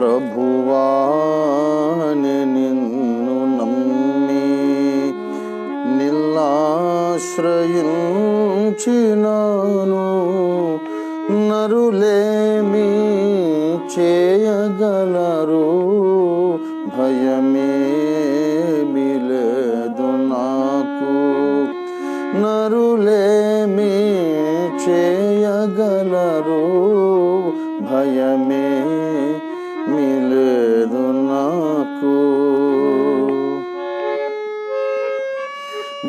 ప్రభువాని నిన్ను నమ్మి నిల్లాశ్రయించినాను. నరులేమి చే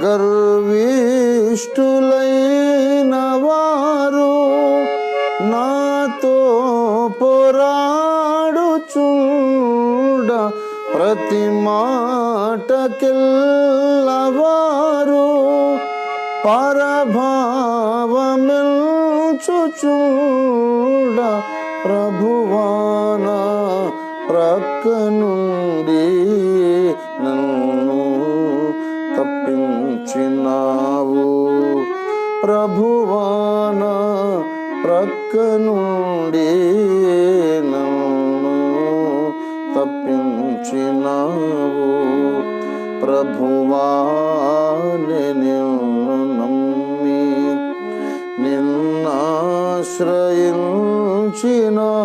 గర్విష్ఠులైన వారు నాతో పోరాడుచుండ ప్రతి మాటకెల్లవారు చూడ ప్రభువాన ప్రక్కను ప్రభువాని నిన్ను నమ్మి నిన్నాశ్రయించినాను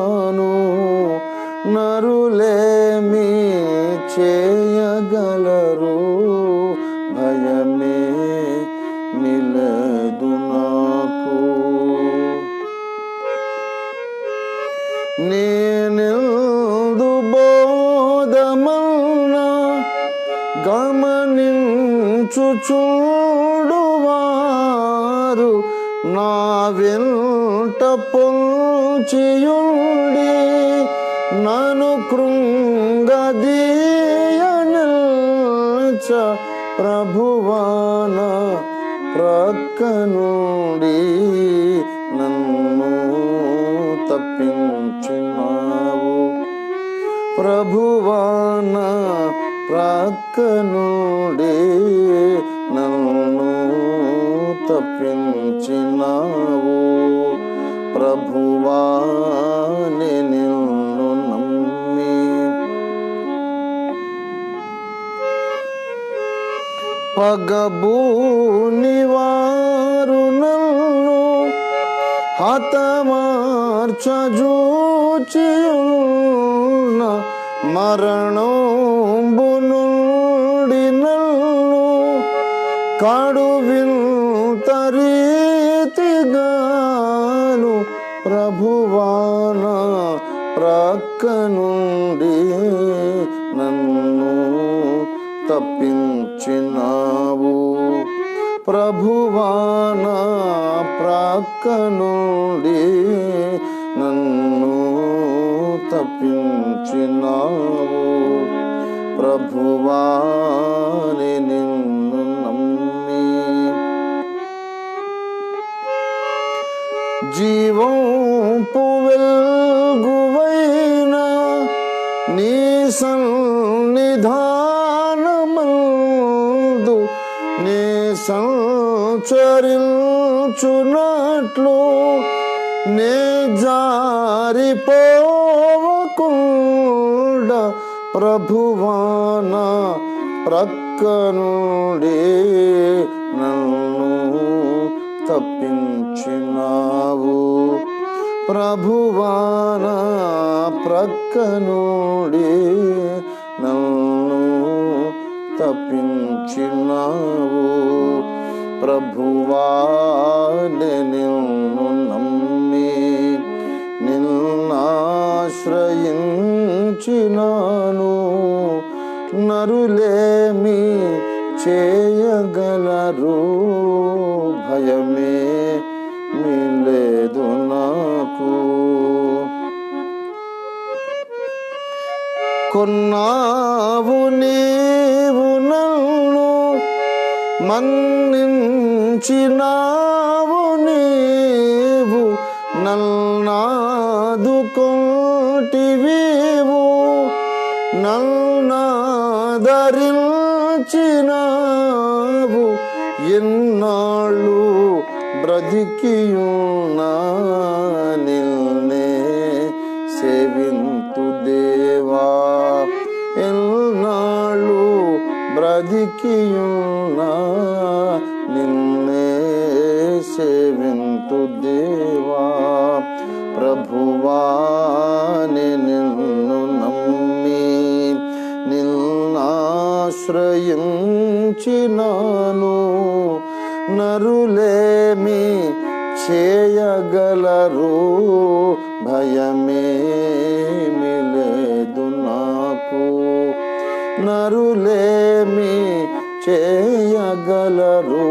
నా వెంట పొంచియుండి నను కృంగదీయనల్చ ప్రభువాన ప్రక్కనుండి నన్ను తప్పించినావు. ప్రభువాన ప్రక్కనుండి తప్పించినావు. ప్రభువాని నిన్ను నమ్మి. పగబూని వారు నన్ను హతమార్చజూచియున్న మరణం ప్రక్క నుండి నన్ను తప్పించినావు ప్రభువాని నిన్ను నమ్మి జీవం ప్రభువాన ప్రక్కనుడే నన్ను తప్పించినావు. ప్రభువాన ప్రక్కనుడే నన్ను తప్పించినావు. ప్రభువా నిన్ను నమ్మి నిన్నాశ్రయించినాను. నరులేమి చేయగలరు? భయమే మిలేదు నాకు. కొన్నావు నీవు నన్ను మన్నించినా ಹುಡುಕಿಯೋ ನಿಲ್ನೆ ಸೇವಿಂತು ದೇವಾ ಎಲ್ನಾಳು ಬ್ರದಿಕಿಯೋ ನಿಲ್ನೆ ಸೇವಿಂತು ದೇವಾ ప్రభువాని నిన్ను నమ్మి నిన్నాశ్రయించినాను నరులేమి చేయగలరు భయమేమి లేదు నాకు నరులేమి చేయగలరు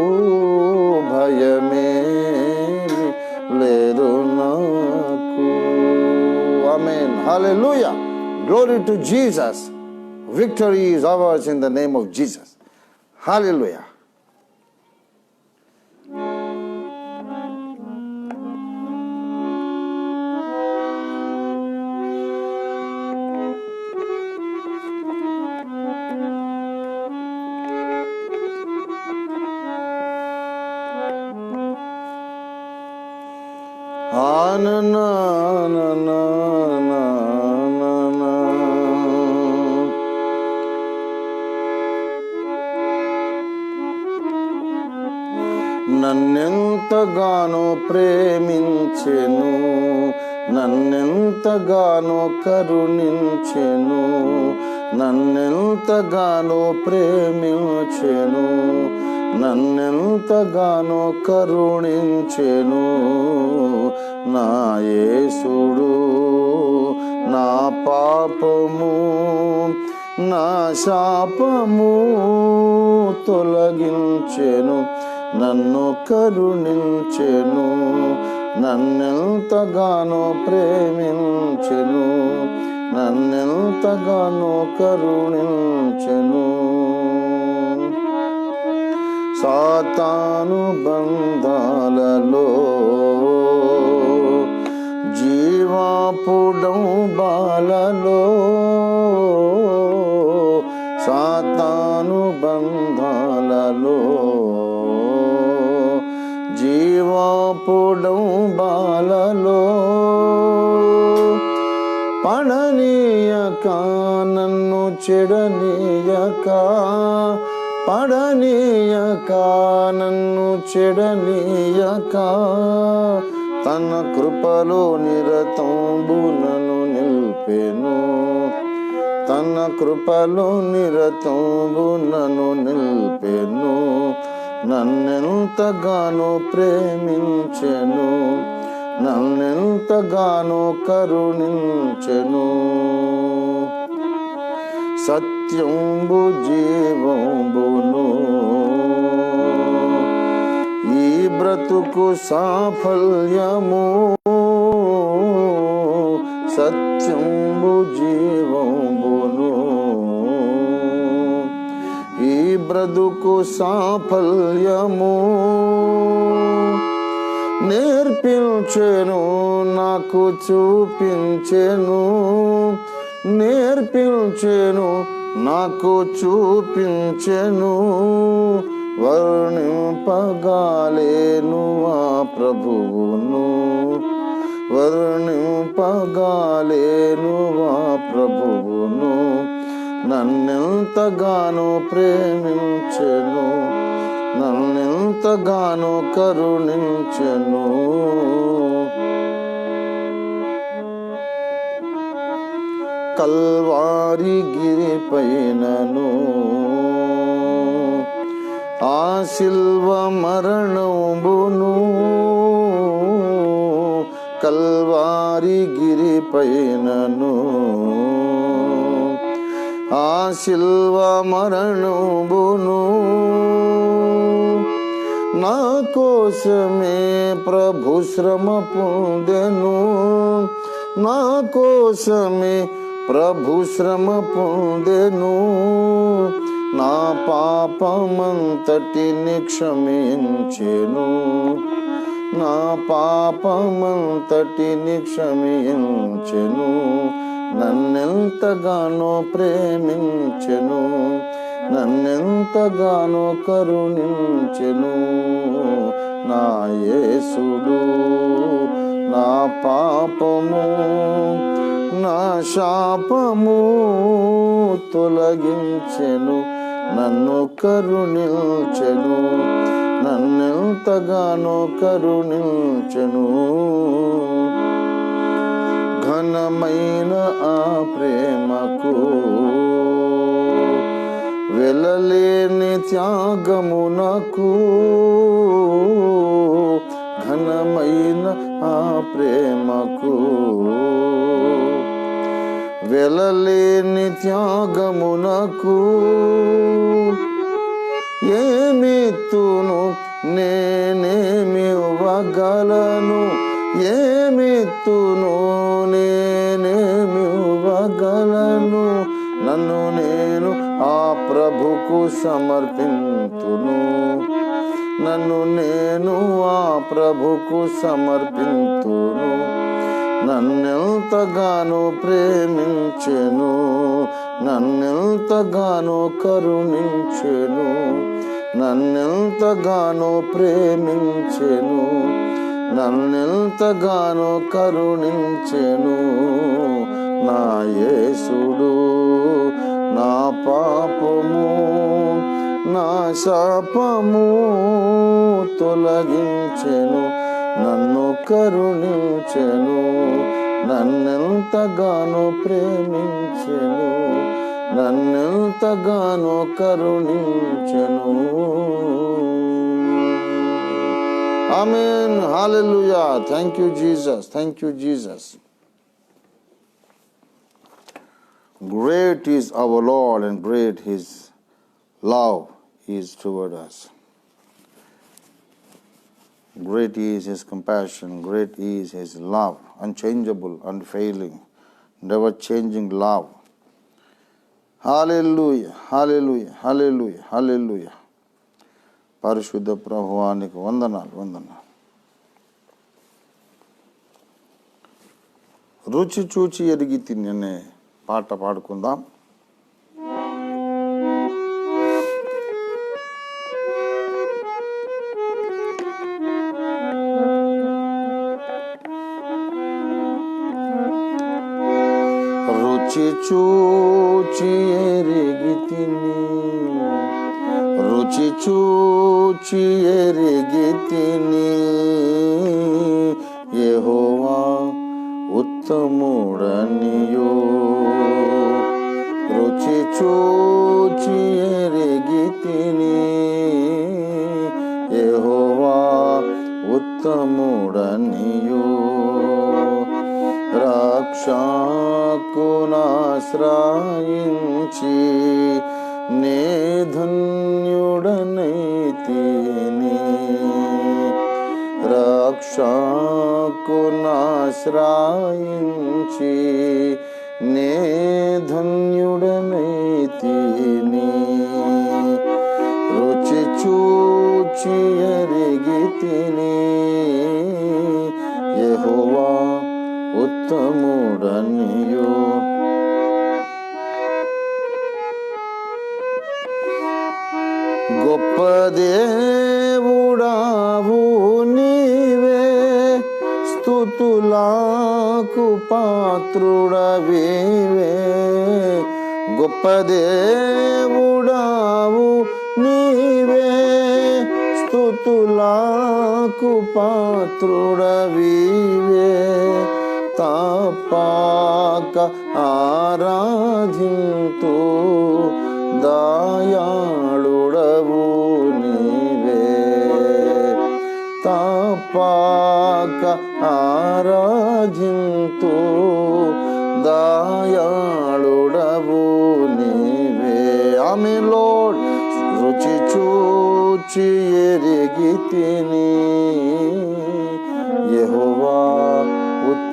భయమేమి లేదు నాకు amen hallelujah glory to Jesus victory is ours in the name of Jesus hallelujah కరుణించెను నన్నెంతగానో ప్రేమించెను నన్నెంతగానో కరుణించెను. నా యేసుడు నా పాపము నా శాపము తొలగించెను నన్ను కరుణించెను. నన్నెంతగానో ప్రేమించెను నన్నెంతగానో కరుణించెను. సాతాను బంధాలలో జీవాపుడం బాలలో సాతాను బంధాలలో జీవాపుడం నన్ను చెడనీయక పడనీయక నన్ను చెడనీయక. తన కృపలో నిరతంబు నన్ను నిల్పెను. తన కృపలో నిరతంబు నన్ను నిల్పెను. నన్నెంతగానో ప్రేమించెను. నన్నెంతగానో కరుణించెను. సత్యంబు జీవంబును. ఈ బ్రతుకు సాఫల్యము సత్యంబు జీవంబును. ఈ బ్రతుకు సాఫల్యము నేర్పించెను నాకు చూపించెను. నేర్పించెను నాకు చూపించెను వర్ణింపగాలేను ఆ ప్రభువును. వర్ణింపగాలేను ఆ ప్రభువును. నన్నెంతగానో ప్రేమించెను నన్నెంతగానో కరుణించెను. కల్వారి గిరి పైనను. ఆ శిల్వ మరణంబును కల్వారి గిరి పైనను. ఆ శిల్వ మరణంబును నా కోసమే ప్రభు శ్రమ పొందెను. నా కోసమే ప్రభు శ్రమ పొందెను. నా పాపమంతటిని క్షమించెను నా పాపమంతటిని క్షమించెను నన్నెంతగానో ప్రేమించెను. నన్నెంతగానో కరుణించెను. నా యేసుడు నా పాపము నా శాపము తొలగించెను నన్ను కరుణించెను నన్నెంతగానో కరుణించెను. ఘనమైన ఆ ప్రేమకు వెళ్ళలేని త్యాగమునకు ఘనమైన ఆ ప్రేమకు వెళ్ళలేని త్యాగమునకు ఏమిత్తును నేనేమి ఇవ్వగలను? ఏమిత్తును నేనేమి ఇవ్వగలను? నన్ను నేను ఆ ప్రభుకు సమర్పింతును. నన్ను నేను ఆ ప్రభుకు సమర్పింతును. నన్నెంతగానో ప్రేమించెను నన్నెంతగానో కరుణించెను నన్నెంతగానో ప్రేమించెను నన్నెంతగానో కరుణించెను. నా యేసుడు నా పాపము నా శాపము తొలగించెను నన్ను కరుణించెను నన్నెంతగానో ప్రేమించెను నన్నెంతగానో కరుణించెను amen hallelujah thank you Jesus thank you Jesus Great is our Lord and great His love is toward us. Great is His compassion, great is His love, unchangeable, unfailing, never changing love. Hallelujah, hallelujah, hallelujah, hallelujah. పరిశుద్ధ ప్రభువానికి వందనాలు వందనాలు రుచి చూచి ఎరిగి తినే పాట పాడుకుందాం చూచి ఎరిగితిని రుచి చూచి ఎరిగితిని యెహోవా ఉత్తముడనియో. రుచి చూచి ఎరిగితిని యెహోవా ఉత్తముడనియో. రక్షకునాశ్రాయించి నే ధన్యుడనైతిని రక్షకునాశ్రాయించి పాత్రుడవివే తపాక ఆరాధింతు దయాళుడవు నీవే తపాక ఆరాధింతు దయాళుడవు నీవే ఆమె లోడ్ రుచి చూచి ఎరిగి తిని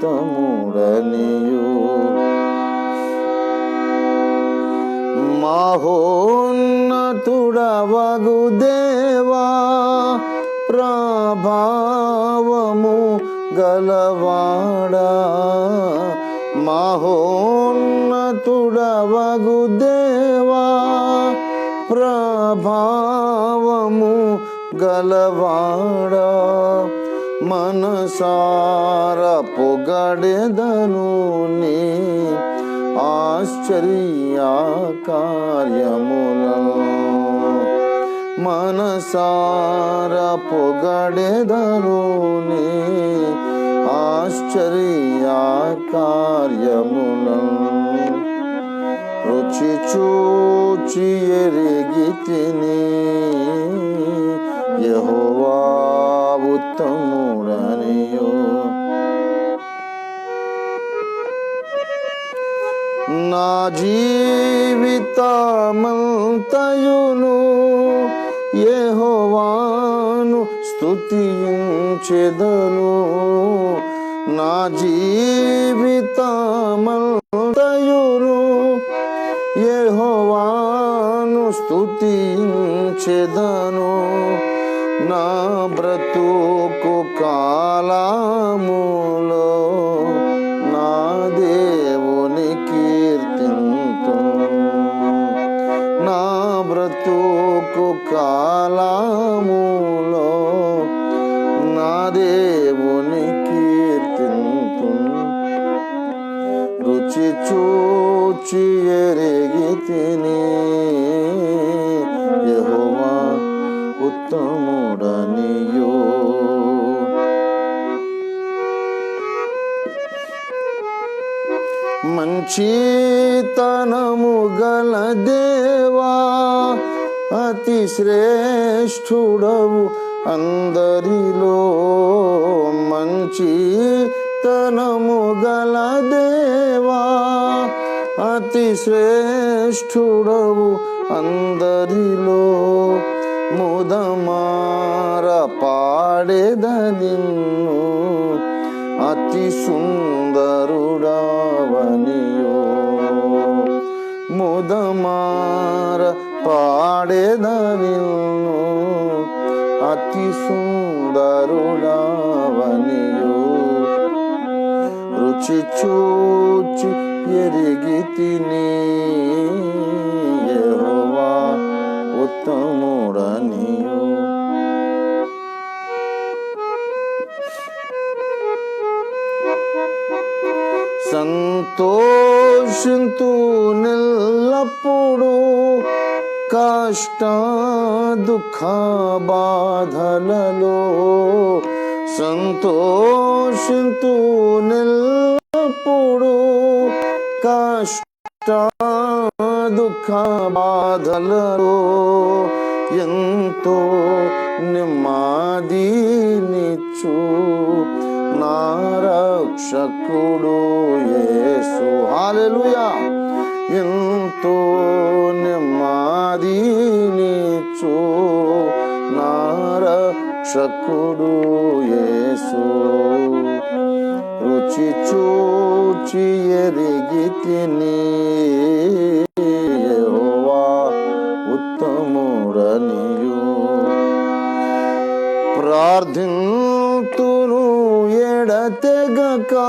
ఉత్తముడనియు మహోన్నతుడవగు దేవా ప్రభావము గలవాడా. మహోన్నతుడవగు దేవా ప్రభావము గలవాడా. మనసారపు పొగడెదను నీ ఆశ్చర్య కార్యములను మనసార పొగడెదను నీ ఆశ్చర్య కార్యములను రుచి చూచి ఎరిగి తిని యహోవా ఉత్తముడ నా జీవితమంతయును యెహోవాను స్తుతించెదను. నా జీవితమంతయును యెహోవాను స్తుతించెదను. నా బ్రతుకు కాలము చీతనము గల దేవా అతి శ్రేష్ఠుడవు అందరిలో మంచి తనము గల దేవా అతి శ్రేష్ఠుడవు అందరిలో ముదమార పాడేద నిన్ను అతి సుందరుడా. ముదమార పాడేద నిన్ను అతి సుందరుడవనియో రుచి చూచి ఎరిగి తిని యెహోవా సంతోషింతు నిల్లప్పుడు కష్ట దుఃఖ బాధలలో సంతోషింతు నిల్లప్పుడు కష్ట దుఃఖ బాధలలో ఎంతో నెమ్మదినిచ్చు నా రక్షకుడు యేసు. హాలెలుయా ఎంతో నెమ్మదినిచ్చు నా రక్షకుడు యేసు. రుచి చూచి ఎరిగి తిని ఎడతెగక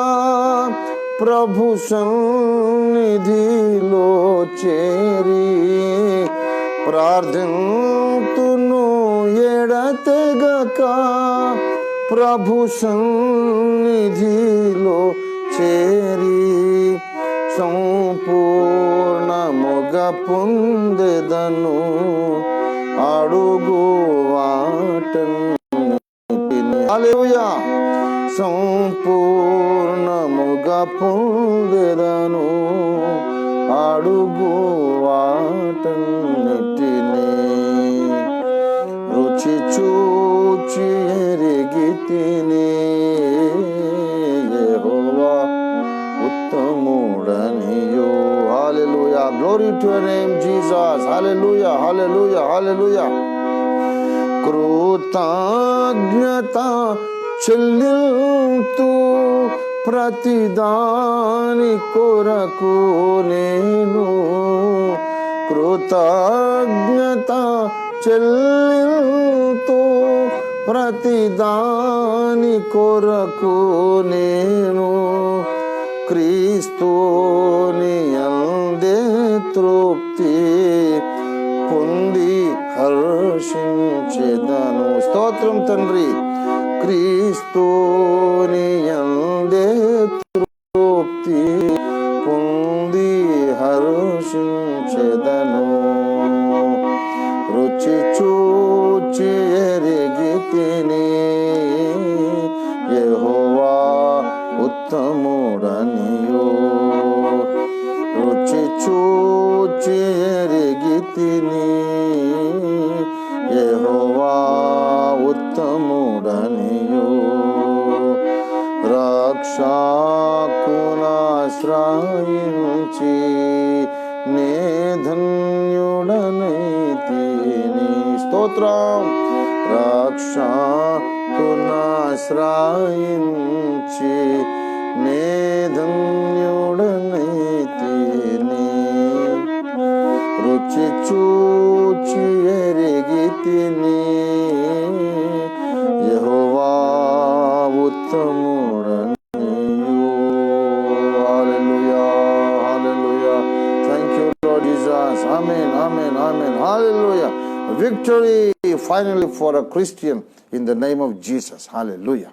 ప్రభు సన్నిధిలో చేరి ప్రార్థంతును ఎడతెగక ప్రభు సన్నిధిలో చేరి సంపూర్ణముగ పొందెదను అడుగు వాటను అలేవుయా సంపూర్ణముగా పొందెదను. అడుగు వాటన్నిటిని రుచి చూచి ఎరిగి తిని. యెహోవా ఉత్తముడనియో. Hallelujah. Glory to your name Jesus hallelujah hallelujah hallelujah కృతజ్ఞత చెల్లింతు ప్రతిదాని కొరకు నేను కృతజ్ఞత చెల్లింతు ప్రతిదాని కొరకు నేను క్రీస్తుని అందే తృప్తి పొంది హర్షించెదను. స్తోత్రం తండ్రి. క్రీస్తుని తృప్తి పొంది హర్షించెదను. రుచి చూచి ఎరిగి తిని యెహోవా ఉత్తముడనియో. రుచి చూచి ఎరిగి స్తోత్రం రక్షకునాశ్రయించి నే ధన్యుడనైతిని రుచి చూచి ఎరిగి తిని యెహోవా ఉత్తముడనియు victory finally for a christian in the name of jesus. Hallelujah